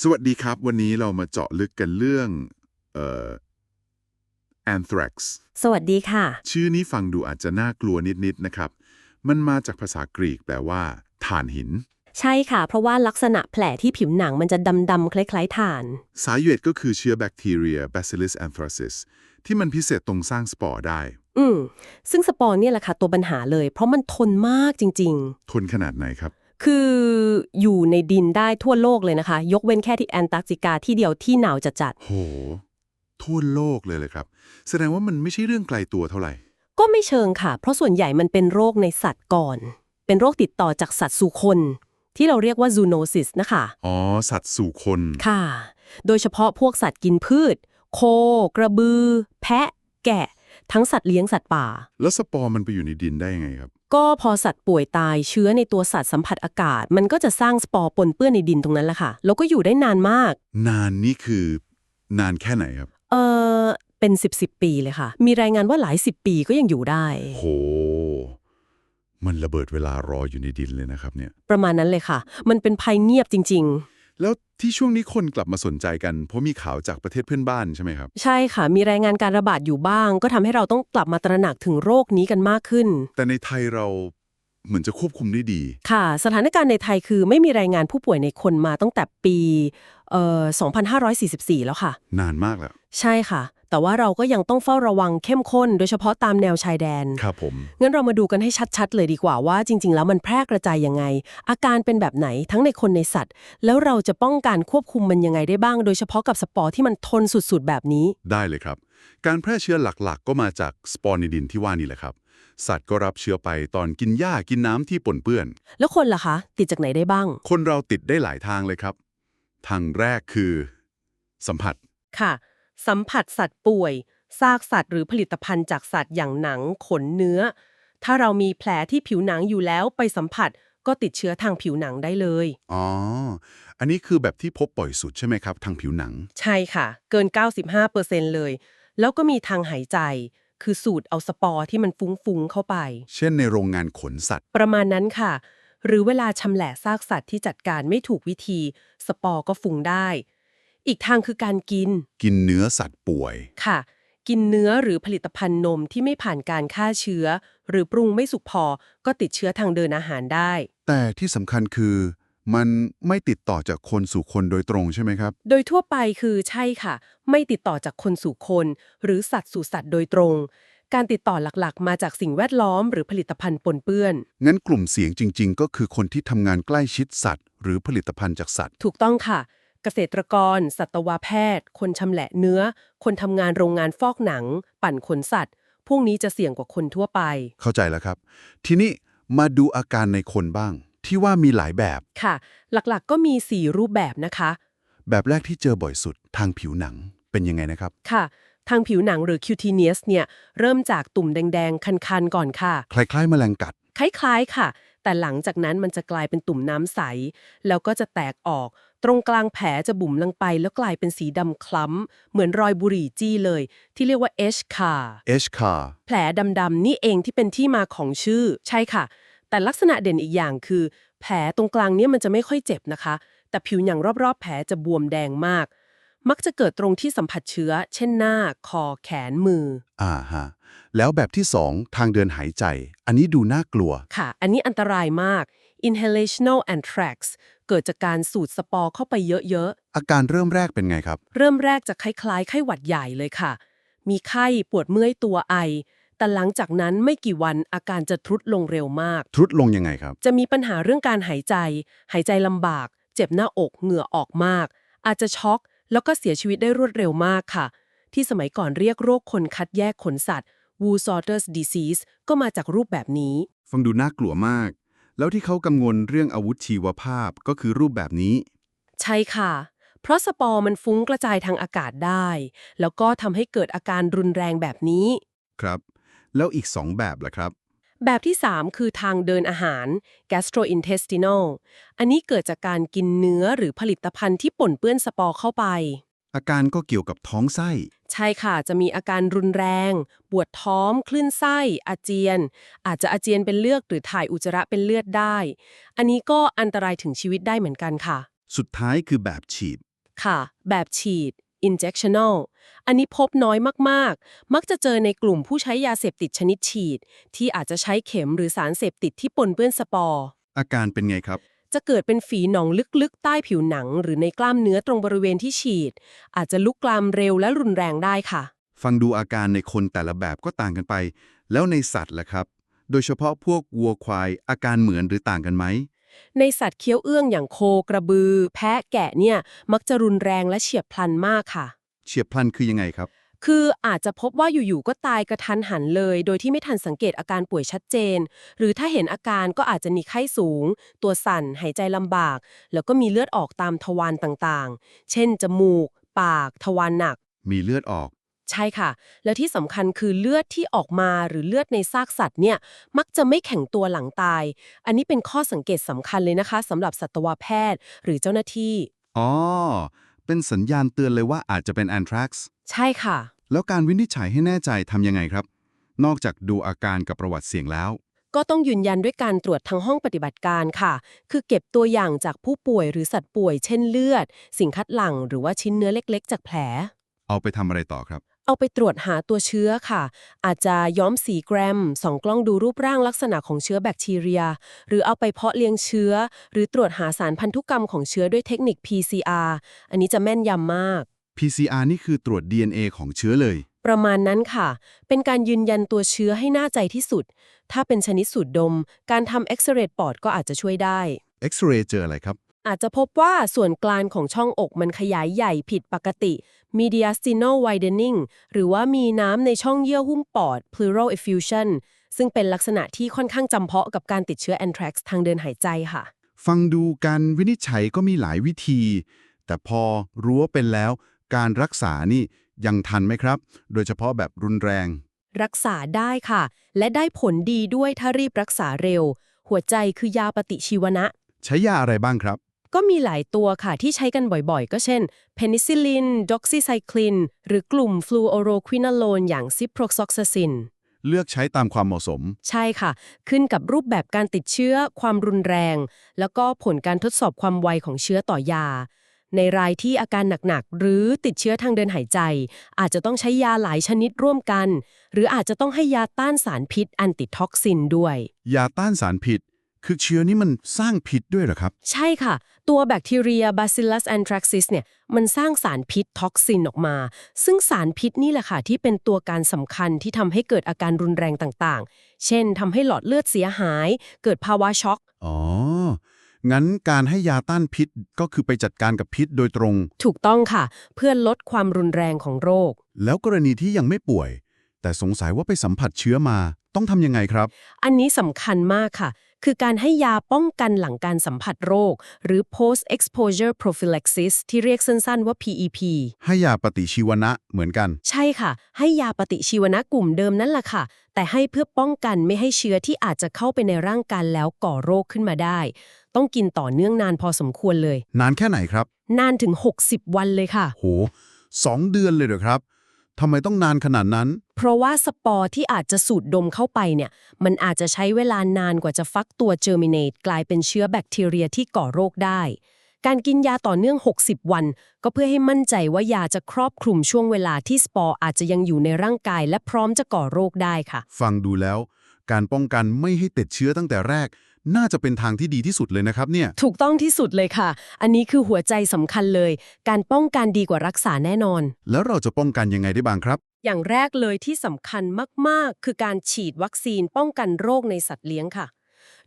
สวัสดีครับ วันนี้เรามาเจาะลึกกันเรื่องเอ่อ anthrax สวัสดีค่ะ ชื่อนี้ฟังดูอาจจะน่ากลัวนิดๆนะครับ มันมาจากภาษากรีกแปลว่าถ่านหิน ใช่ค่ะ เพราะว่าลักษณะแผลที่ผิวหนังมันจะดำๆคล้ายๆถ่าน สาเหตุก็คือเชื้อแบคทีเรีย Bacillus anthracis ที่มันพิเศษตรงสร้างสปอร์ได้ อืมซึ่งสปอร์เนี่ยแหละค่ะตัวปัญหาเลย เพราะมันทนมากจริง ทนขนาดไหนครับๆ คืออยู่ในดินได้ทั่วโลกเลยนะคะ ยกเว้นแค่ที่แอนตาร์กติกาที่เดียวที่หนาวจัดโหทั่วโลกเลยเลยครับ แสดงว่ามันไม่ใช่เรื่องไกลตัวเท่าไหร่ๆก็ไม่เชิงค่ะ เพราะส่วนใหญ่มันเป็นโรคในสัตว์ก่อน เป็นโรคติดต่อจากสัตว์สู่คน ที่เราเรียกว่าซูโนซิสนะคะอ๋อสัตว์สู่คนค่ะ โดยเฉพาะพวกสัตว์กินพืช โค กระบือ แพะ แกะ ทั้งสัตว์เลี้ยงสัตว์ป่า แล้วสปอร์มันไปอยู่ในดินได้ยังไงครับ ก็พอสัตว์ป่วยตายเชื้อในตัวสัตว์สัมผัสอากาศ มันก็จะสร้างสปอร์ปนเปื้อนในดินตรงนั้นแหละค่ะ แล้วก็อยู่ได้นานมาก นานนี่คือนานแค่ไหนครับ เออเป็นสิบสิบปีเลยค่ะ มีรายงานว่าหลายสิบปีก็ยังอยู่ได้ โห มันระเบิดเวลารออยู่ในดินเลยนะครับเนี่ย ประมาณนั้นเลยค่ะ มันเป็นภัยเงียบจริงแล้ว ที่ช่วงนี้คนกลับมาสนใจกัน เพราะมีข่าวจากประเทศเพื่อนบ้านใช่ไหมครับๆใช่ค่ะ มีรายงานการระบาดอยู่บ้าง ก็ทำให้เราต้องกลับมาตระหนักถึงโรคนี้กันมากขึ้น แต่ในไทยเราเหมือนจะควบคุมได้ดี ค่ะ สถานการณ์ในไทยคือไม่มีรายงานผู้ป่วยในคนมาตั้งแต่ปีเอ่อ2544 แล้วค่ะ นานมากแล้ว ใช่ค่ะ แต่ว่าเราก็ยังต้องเฝ้าระวังเข้มข้น โดยเฉพาะตามแนวชายแดน ครับผม งั้นเรามาดูกันให้ชัดๆ เลยดีกว่าว่าจริง ๆ แล้วมันแพร่กระจายยังไง อาการเป็นแบบไหนทั้งในคนในสัตว์ แล้วเราจะป้องกันควบคุมมันยังไงได้บ้าง โดยเฉพาะกับสปอร์ที่มันทนสุดๆ แบบนี้ ได้เลยครับ การแพร่เชื้อหลักๆ ก็มาจากสปอร์ในดินที่ว่านี่แหละครับ สัตว์ก็รับเชื้อไปตอนกินหญ้ากินน้ำที่ปนเปื้อน แล้วคนล่ะคะ ติดจากไหนได้บ้าง คนเราติดได้หลายทางเลยครับ ทางแรกคือ สัมผัส ค่ะ สัมผัสสัตว์ป่วย ซากสัตว์หรือผลิตภัณฑ์จากสัตว์อย่างหนังขนเนื้อ ถ้าเรามีแผลที่ผิวหนังอยู่แล้วไปสัมผัสก็ติดเชื้อทางผิวหนังได้เลย อ๋อ อันนี้คือแบบที่พบบ่อยสุดใช่ไหมครับ ทางผิวหนัง ใช่ค่ะ เกิน 95%เลย แล้วก็มีทางหายใจ คือสูดเอาสปอร์ที่มันฟุ้งๆเข้าไป เช่นในโรงงานขนสัตว์ ประมาณนั้นค่ะ หรือเวลาชำแหละซากสัตว์ที่จัดการไม่ถูกวิธี สปอร์ก็ฟุ้งได้ อีกทางคือการกิน กินเนื้อสัตว์ป่วย ค่ะ กินเนื้อหรือผลิตภัณฑ์นมที่ไม่ผ่านการฆ่าเชื้อ หรือปรุงไม่สุกพอ ก็ติดเชื้อทางเดินอาหารได้ แต่ที่สำคัญคือมันไม่ติดต่อจากคนสู่คนโดยตรงใช่ไหมครับ โดยทั่วไปคือใช่ค่ะ ไม่ติดต่อจากคนสู่คน หรือสัตว์สู่สัตว์โดยตรง การติดต่อหลักๆ มาจากสิ่งแวดล้อมหรือผลิตภัณฑ์ปนเปื้อน งั้นกลุ่มเสี่ยงจริง ๆ ก็คือคนที่ทำงานใกล้ชิดสัตว์ หรือผลิตภัณฑ์จากสัตว์ ถูกต้องค่ะ เกษตรกร สัตวแพทย์ คนชำแหละเนื้อ คนทำงานโรงงานฟอกหนัง ปั่นขนสัตว์ พวกนี้จะเสี่ยงกว่าคนทั่วไป เข้าใจแล้วครับ ทีนี้มาดูอาการในคนบ้าง ที่ว่ามีหลายแบบ ค่ะ หลักๆ ก็มี 4 รูปแบบนะคะ แบบแรกที่เจอบ่อยสุดทางผิวหนังเป็นยังไงนะครับ ค่ะ ทางผิวหนังหรือ cutaneous เนี่ยเริ่มจากตุ่มแดง ๆ คันๆ ก่อนค่ะ คล้ายๆแมลงกัด คล้ายๆ ค่ะ แต่หลังจากนั้นมันจะกลายเป็นตุ่มน้ำใส แล้วก็จะแตกออก ตรงกลางแผลจะบุ๋มลงไปแล้วกลายเป็นสีดำคล้ำ เหมือนรอยบุหรี่จี้เลย ที่เรียกว่า H car H c a r แผลดำๆนี่เองที่เป็นที่มาของชื่อ ใช่ค่ะ แต่ลักษณะเด่นอีกอย่างคือ แผลตรงกลางเนี่ยมันจะไม่ค่อยเจ็บนะคะ แต่ผิวหนังรอบๆ แผลจะบวมแดงมาก มักจะเกิดตรงที่สัมผัสเชื้อ เช่นหน้า คอ แขน มือ อ่าฮะ แล้วแบบที่สองทางเดินหายใจ อันนี้ดูน่ากลัว ค่ะ อันนี้อันตรายมาก inhalational anthrax เกิดจากการสูดสปอร์เข้าไปเยอะอาการเริ่มแรกเป็นไงครับ ๆ เริ่มแรกจะคล้ายๆไข้หวัดใหญ่เลยค่ะ มีไข้ปวดเมื่อยตัวไอ แต่หลังจากนั้นไม่กี่วันอาการจะทรุดลงเร็วมาก ทรุดลงยังไงครับ จะมีปัญหาเรื่องการหายใจ หายใจลำบาก เจ็บหน้าอกเหงื่อออกมาก อาจจะช็อก แล้วก็เสียชีวิตได้รวดเร็วมากค่ะ ที่สมัยก่อนเรียกโรคคนคัดแยกขนสัตว์ Wu Sorter's disease ก็มาจากรูปแบบนี้ ฟังดูน่ากลัวมาก แล้วที่เขากังวลเรื่องอาวุธชีวภาพก็คือรูปแบบนี้ ใช่ค่ะ เพราะสปอร์มันฟุ้งกระจายทางอากาศได้ แล้วก็ทำให้เกิดอาการรุนแรงแบบนี้ ครับ แล้วอีกสองแบบล่ะครับ แบบที่ 3 คือทางเดินอาหาร gastrointestinal อันนี้เกิดจากการกินเนื้อหรือผลิตภัณฑ์ที่ปนเปื้อนสปอร์เข้าไป อาการก็เกี่ยวกับท้องไส้ ใช่ค่ะ จะมีอาการรุนแรง ปวดท้อง คลื่นไส้ อาเจียน อาจจะอาเจียนเป็นเลือดหรือถ่ายอุจจาระเป็นเลือดได้ อันนี้ก็อันตรายถึงชีวิตได้เหมือนกันค่ะ สุดท้ายคือแบบฉีด ค่ะ แบบฉีด injectional อันนี้พบน้อยมากๆ มักจะเจอในกลุ่มผู้ใช้ยาเสพติดชนิดฉีด ที่อาจจะใช้เข็มหรือสารเสพติดที่ปนเปื้อนสปอร์ อาการเป็นไงครับ จะเกิดเป็นฝีหนองลึกๆ ใต้ผิวหนัง หรือในกล้ามเนื้อตรงบริเวณที่ฉีด อาจจะลุกลามเร็วและรุนแรงได้ค่ะ ฟังดูอาการในคนแต่ละแบบก็ต่างกันไป แล้วในสัตว์ล่ะครับ โดยเฉพาะพวกวัวควาย อาการเหมือนหรือต่างกันไหมในสัตว์เคี้ยวเอื้องอย่างโคกระบือ แพะแกะเนี่ยมักจะรุนแรงและเฉียบพลันมากค่ะ เฉียบพลันคือยังไงครับ คืออาจจะพบว่าอยู่ๆก็ตายกระทันหันเลย โดยที่ไม่ทันสังเกตอาการป่วยชัดเจน หรือถ้าเห็นอาการก็อาจจะมีไข้สูง ตัวสั่น หายใจลำบาก แล้วก็มีเลือดออกตามทวารต่างๆ เช่น จมูก ปาก ทวารหนัก มีเลือดออก ใช่ค่ะ แล้วที่สำคัญคือเลือดที่ออกมาหรือเลือดในซากสัตว์เนี่ยมักจะไม่แข็งตัวหลังตาย อันนี้เป็นข้อสังเกตสำคัญเลยนะคะสำหรับสัตวแพทย์หรือเจ้าหน้าที่อ๋อเป็นสัญญาณเตือนเลยว่าอาจจะเป็นแอนทรักซ์ ใช่ค่ะ แล้วการวินิจฉัยให้แน่ใจทำยังไงครับ นอกจากดูอาการกับประวัติเสี่ยงแล้ว ก็ต้องยืนยันด้วยการตรวจทางห้องปฏิบัติการค่ะ คือเก็บตัวอย่างจากผู้ป่วยหรือสัตว์ป่วย เช่นเลือด สิ่งคัดหลั่งหรือว่าชิ้นเนื้อเล็ก ๆ จากแผล เอาไปทำอะไรต่อครับ เอาไปตรวจหาตัวเชื้อค่ะ อาจจะย้อมสีแกรมส่องกล้องดูรูปร่างลักษณะของเชื้อแบคทีเรีย หรือเอาไปเพาะเลี้ยงเชื้อ หรือตรวจหาสารพันธุกรรมของเชื้อด้วยเทคนิค PCR อันนี้จะแม่นยำมาก PCR นี่คือตรวจ DNA ของเชื้อเลย ประมาณนั้นค่ะ เป็นการยืนยันตัวเชื้อให้น่าใจที่สุด ถ้าเป็นชนิดสูดดม การทำเอ็กซเรย์ปอดก็อาจจะช่วยได้ เอ็กซเรย์เจออะไรครับ อาจจะพบว่าส่วนกลางของช่องอกมันขยายใหญ่ผิดปกติ mediastinal widening หรือว่ามีน้ำในช่องเยื่อหุ้มปอด pleural effusion ซึ่งเป็นลักษณะที่ค่อนข้างจำเพาะกับการติดเชื้อแอนทรักซ์ทางเดินหายใจค่ะ ฟังดูการวินิจฉัยก็มีหลายวิธี แต่พอรู้ว่าเป็นแล้ว การรักษานี่ยังทันไหมครับ โดยเฉพาะแบบรุนแรง รักษาได้ค่ะ และได้ผลดีด้วยถ้ารีบรักษาเร็ว หัวใจคือยาปฏิชีวนะ ใช้ยาอะไรบ้างครับ ก็มีหลายตัวค่ะที่ใช้กันบ่อยๆ ก็เช่น เพนิซิลินดอกซิไซคลิน หรือกลุ่มฟลูออโรควินาโลนอย่างซิโปรซอกซาซิน เลือกใช้ตามความเหมาะสม ใช่ค่ะ ขึ้นกับรูปแบบการติดเชื้อ ความรุนแรง แล้วก็ผลการทดสอบความไวของเชื้อต่อยา ในรายที่อาการหนักๆ หรือติดเชื้อทางเดินหายใจ อาจจะต้องใช้ยาหลายชนิดร่วมกัน หรืออาจจะต้องให้ยาต้านสารพิษแอนติท็อกซินด้วย ยาต้านสารพิษ คือเชื้อนี่มันสร้างพิษด้วยเหรอครับ ใช่ค่ะ ตัวแบคทีเรีย Bacillus anthracis เนี่ยมันสร้างสารพิษท็อกซินออกมา ซึ่งสารพิษนี่แหละค่ะที่เป็นตัวการสำคัญที่ทำให้เกิดอาการรุนแรงต่างๆ เช่นทำให้หลอดเลือดเสียหาย เกิดภาวะช็อก อ๋อ งั้นการให้ยาต้านพิษก็คือไปจัดการกับพิษโดยตรง ถูกต้องค่ะ เพื่อลดความรุนแรงของโรค แล้วกรณีที่ยังไม่ป่วย แต่สงสัยว่าไปสัมผัสเชื้อมา ต้องทำยังไงครับ อันนี้สำคัญมากค่ะ คือการให้ยาป้องกันหลังการสัมผัสโรค หรือ post exposure prophylaxis ที่เรียกสั้นๆว่า PEP ให้ยาปฏิชีวนะเหมือนกัน ใช่ค่ะ ให้ยาปฏิชีวนะกลุ่มเดิมนั่นแหละค่ะ แต่ให้เพื่อป้องกันไม่ให้เชื้อที่อาจจะเข้าไปในร่างกายแล้วก่อโรคขึ้นมาได้ ต้องกินต่อเนื่องนานพอสมควรเลย นานแค่ไหนครับ นานถึง 60 วันเลยค่ะ โหสองเดือนเลยเหรอครับทำไมต้องนานขนาดนั้น เพราะว่าสปอร์ที่อาจจะสูดดมเข้าไปเนี่ย มันอาจจะใช้เวลานานกว่าจะฟักตัวเจอร์มิเนตกลายเป็นเชื้อแบคทีเรียที่ก่อโรคได้ การกินยาต่อเนื่อง 60 วัน ก็เพื่อให้มั่นใจว่ายาจะครอบคลุมช่วงเวลาที่สปอร์อาจจะยังอยู่ในร่างกายและพร้อมจะก่อโรคได้ค่ะ ฟังดูแล้ว การป้องกันไม่ให้ติดเชื้อตั้งแต่แรก น่าจะเป็นทางที่ดีที่สุดเลยนะครับเนี่ย ถูกต้องที่สุดเลยค่ะ อันนี้คือหัวใจสำคัญเลย การป้องกันดีกว่ารักษาแน่นอน แล้วเราจะป้องกันยังไงได้บ้างครับ อย่างแรกเลยที่สำคัญมาก ๆ คือการฉีดวัคซีนป้องกันโรคในสัตว์เลี้ยงค่ะ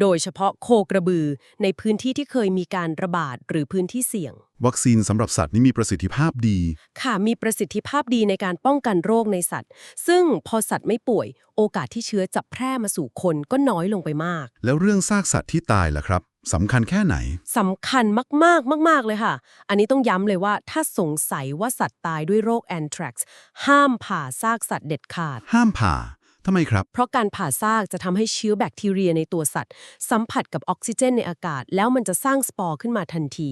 โดยเฉพาะโคกระบือ ในพื้นที่ที่เคยมีการระบาดหรือพื้นที่เสี่ยง วัคซีนสำหรับสัตว์นี่มีประสิทธิภาพดี ค่ะมีประสิทธิภาพดีในการป้องกันโรคในสัตว์ ซึ่งพอสัตว์ไม่ป่วย โอกาสที่เชื้อจะแพร่มาสู่คนก็น้อยลงไปมาก แล้วเรื่องซากสัตว์ที่ตายล่ะครับสำคัญแค่ไหน สำคัญมากๆ มาก ๆ เลยค่ะ อันนี้ต้องย้ำเลยว่าถ้าสงสัยว่าสัตว์ตายด้วยโรคแอนทรักซ์ห้ามผ่าซากสัตว์เด็ดขาด ห้ามผ่า ทำไมครับ เพราะการผ่าซากจะทำให้เชื้อแบคทีเรียในตัวสัตว์ สัมผัสกับออกซิเจนในอากาศ แล้วมันจะสร้างสปอร์ขึ้นมาทันที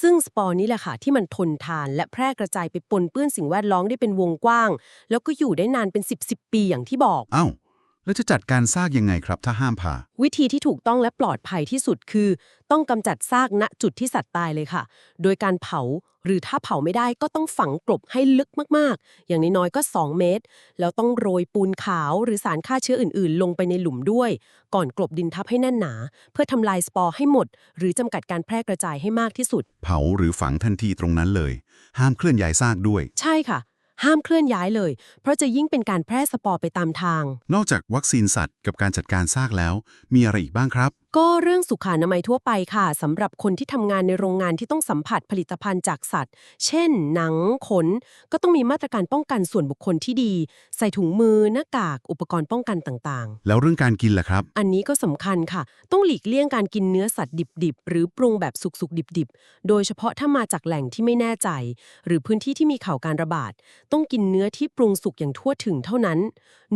ซึ่งสปอร์นี้แหละค่ะที่มันทนทาน และแพร่กระจายไปปนเปื้อนสิ่งแวดล้อมได้เป็นวงกว้าง แล้วก็อยู่ได้นานเป็น 10 10ปีอย่างที่บอกอ้าว แล้วจะจัดการซากยังไงครับ ถ้าห้ามผ่า วิธีที่ถูกต้องและปลอดภัยที่สุดคือ ต้องกำจัดซากณจุดที่สัตว์ตายเลยค่ะ โดยการเผาหรือถ้าเผาไม่ได้ก็ต้องฝังกลบให้ลึกมากๆ อย่างน้อยๆก็ 2 เมตร แล้วต้องโรยปูนขาวหรือสารฆ่าเชื้ออื่นๆ ลงไปในหลุมด้วย ก่อนกลบดินทับให้แน่นหนา เพื่อทำลายสปอร์ให้หมด หรือจำกัดการแพร่กระจายให้มากที่สุด เผาหรือฝังทันทีตรงนั้นเลย ห้ามเคลื่อนย้ายซากด้วย ใช่ค่ะ ห้ามเคลื่อนย้ายเลย เพราะจะยิ่งเป็นการแพร่สปอร์ไปตามทาง นอกจากวัคซีนสัตว์กับการจัดการซากแล้ว มีอะไรอีกบ้างครับ ก็เรื่องสุขอนามัยทั่วไปค่ะสำหรับคนที่ทำงานในโรงงานที่ต้องสัมผัสผลิตภัณฑ์จากสัตว์ เช่น หนังขน ก็ต้องมีมาตรการป้องกันส่วนบุคคลที่ดี ใส่ถุงมือหน้ากากอุปกรณ์ป้องกันต่างแล้วเรื่องการกินล่ะครับ ๆ อันนี้ก็สำคัญค่ะ ต้องหลีกเลี่ยงการกินเนื้อสัตว์ดิบๆ หรือปรุงแบบสุกๆ ดิบๆ โดยเฉพาะถ้ามาจากแหล่งที่ไม่แน่ใจ หรือพื้นที่ที่มีข่าวการระบาด ต้องกินเนื้อที่ปรุงสุกอย่างทั่วถึงเท่านั้น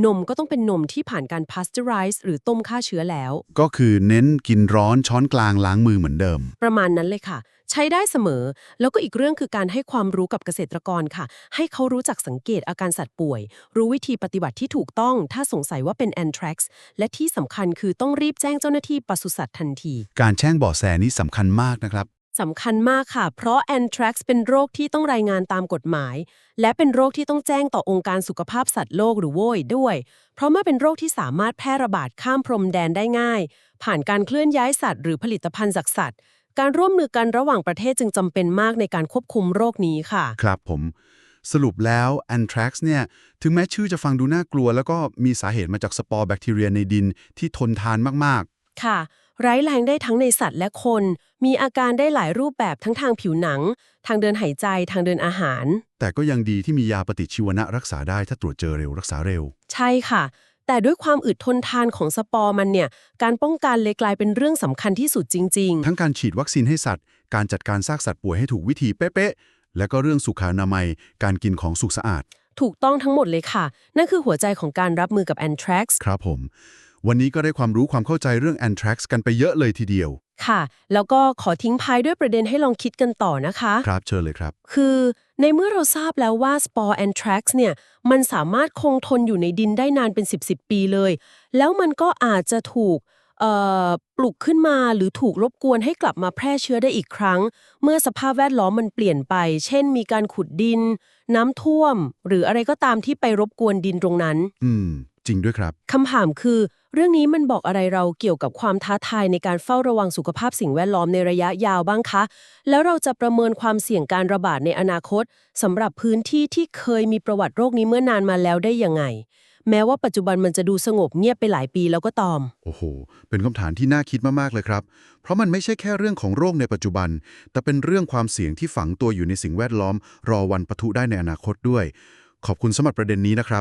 นมก็ต้องเป็นนมที่ผ่านการ pasteurize หรือต้มฆ่าเชื้อแล้ว ก็คือเน้นกินร้อนช้อนกลางล้างมือเหมือนเดิม ประมาณนั้นเลยค่ะ ใช้ได้เสมอ แล้วก็อีกเรื่องคือการให้ความรู้กับเกษตรกรค่ะ ให้เขารู้จักสังเกตอาการสัตว์ป่วย รู้วิธีปฏิบัติที่ถูกต้อง ถ้าสงสัยว่าเป็นแอนทรักซ์และที่สำคัญคือต้องรีบแจ้งเจ้าหน้าที่ปศุสัตว์ทันที การแช่งเบาะแสนี้สำคัญมากนะครับ สำคัญมากค่ะ เพราะแอนทรักซ์เป็นโรคที่ต้องรายงานตามกฎหมาย และเป็นโรคที่ต้องแจ้งต่อองค์การสุขภาพสัตว์โลกหรือโวยด้วย เพราะเมื่อเป็นโรคที่สามารถแพร่ระบาดข้ามพรมแดนได้ง่าย ผ่านการเคลื่อนย้ายสัตว์หรือผลิตภัณฑ์จากสัตว์ การร่วมมือกันระหว่างประเทศจึงจำเป็นมากในการควบคุมโรคนี้ค่ะ ครับผม สรุปแล้วแอนทรักซ์เนี่ยถึงแม้ชื่อจะฟังดูน่ากลัว แล้วก็มีสาเหตุมาจากสปอร์แบคทีเรียในดินที่ทนทานมากค่ะ ร้ายแรงได้ทั้งในสัตว์และคน มีอาการได้หลายรูปแบบทั้งทางผิวหนัง ทางเดินหายใจทางเดินอาหารๆแต่ก็ยังดีที่มียาปฏิชีวนะรักษาได้ถ้าตรวจเจอเร็วรักษาเร็ว ใช่ค่ะ แต่ด้วยความอึดทนทานของสปอร์มันเนี่ย การป้องกันเลยกลายเป็นเรื่องสำคัญที่สุดจริงทั้งการฉีดวัคซีนให้สัตว์ การจัดการซากสัตว์ป่วยให้ถูกวิธีเป๊ะๆ และก็เรื่องสุขอนามัย การกินของสุขสะอาดๆถูกต้องทั้งหมดเลยค่ะ นั่นคือหัวใจของการรับมือกับแอนทรักซ์ครับผม วันนี้ก็ได้ความรู้ความเข้าใจเรื่องแอนทรักซ์กันไปเยอะเลยทีเดียว ค่ะ แล้วก็ขอทิ้งท้ายด้วยประเด็นให้ลองคิดกันต่อนะคะ ครับเชิญเลยครับ คือในเมื่อเราทราบแล้วว่าสปอร์แอนทรักซ์เนี่ย มันสามารถคงทนอยู่ในดินได้นานเป็น 10บสปีเลย แล้วมันก็อาจจะถูกเอ่อปลุกขึ้นมาหรือถูกรบกวนให้กลับมาแพร่เชื้อได้อีกครั้ง เมื่อสภาพแวดล้อมมันเปลี่ยนไป เช่น มีการขุดดิน น้ำท่วม หรืออะไรก็ตามที่ไปรบกวนดินตรงนั้น อืม จริงด้วยครับ คำถามคือ เรื่องนี้มันบอกอะไรเราเกี่ยวกับความท้าทายในการเฝ้าระวังสุขภาพสิ่งแวดล้อมในระยะยาวบ้างคะ แล้วเราจะประเมินความเสี่ยงการระบาดในอนาคตสำหรับพื้นที่ที่เคยมีประวัติโรคนี้เมื่อนานมาแล้วได้ยังไง แม้ว่าปัจจุบันมันจะดูสงบเงียบไปหลายปีแล้วก็ตามโอ้โห เป็นคำถามที่น่าคิดมากๆเลยครับ เพราะมันไม่ใช่แค่เรื่องของโรคในปัจจุบัน แต่เป็นเรื่องความเสี่ยงที่ฝังตัวอยู่ในสิ่งแวดล้อม รอวันปะทุได้ในอนาคตด้วย ขอบคุณสำหรับประเด็นนี้นะครับ